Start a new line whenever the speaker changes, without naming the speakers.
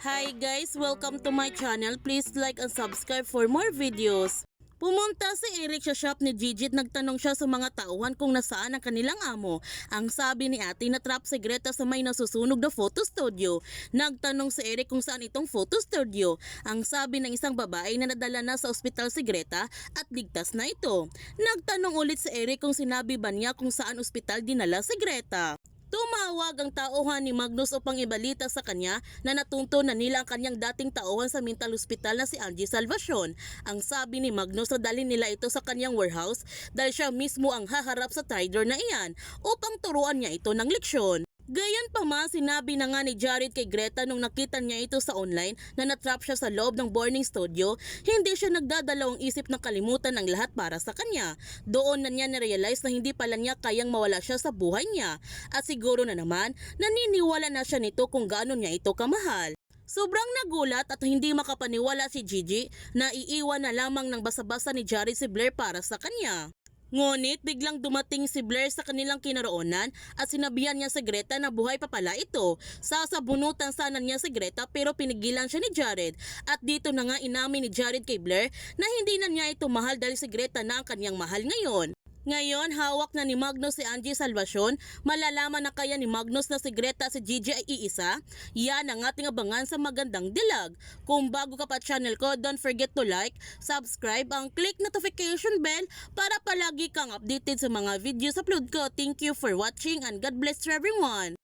Hi guys, welcome to my channel. Please like and subscribe for more videos. Pumunta si Eric sa shop ni Gigi at nagtanong siya sa mga tauhan kung nasaan ang kanilang amo. Ang sabi ni ate na trap si Greta sa may nasusunog na photo studio. Nagtanong si Eric kung saan itong photo studio. Ang sabi ng isang babae na nadala na sa ospital si Greta at ligtas na ito. Nagtanong ulit si Eric kung sinabi ba niya kung saan ospital dinala si Greta. Tumawag ang tauhan ni Magnus upang ibalita sa kanya na natunto na nila ang kanyang dating tauhan sa mental hospital na si Angie Salvacion. Ang sabi ni Magnus na dalhin nila ito sa kanyang warehouse dahil siya mismo ang haharap sa trader na iyan upang turuan niya ito ng leksyon. Gayon pa man, sinabi na nga ni Jared kay Greta nung nakita niya ito sa online na natrap siya sa loob ng boarding studio, hindi siya nagdadalawang isip na kalimutan ang lahat para sa kanya. Doon na niya na-realize na hindi pala niya kayang mawala siya sa buhay niya. At siguro na naman, naniniwala na siya nito kung gaano niya ito kamahal. Sobrang nagulat at hindi makapaniwala si Gigi na iiwan na lamang ng basa-basa ni Jared si Blair para sa kanya. Ngunit biglang dumating si Blair sa kanilang kinaroonan at sinabihan niya si Greta na buhay pa pala ito. Sasabunutan sana niya si Greta pero pinigilan siya ni Jared. At dito na nga inamin ni Jared kay Blair na hindi na niya ito mahal dahil si Greta na ang kanyang mahal ngayon. Ngayon, hawak na ni Magnus si Angie Salvacion. Malalaman na kaya ni Magnus na si Greta si Gigi ay iisa? Yan ang ating abangan sa magandang dilag. Kung bago ka pa channel ko, don't forget to like, subscribe, ang click notification bell para palagi kang updated sa mga videos upload ko. Thank you for watching and God bless to everyone.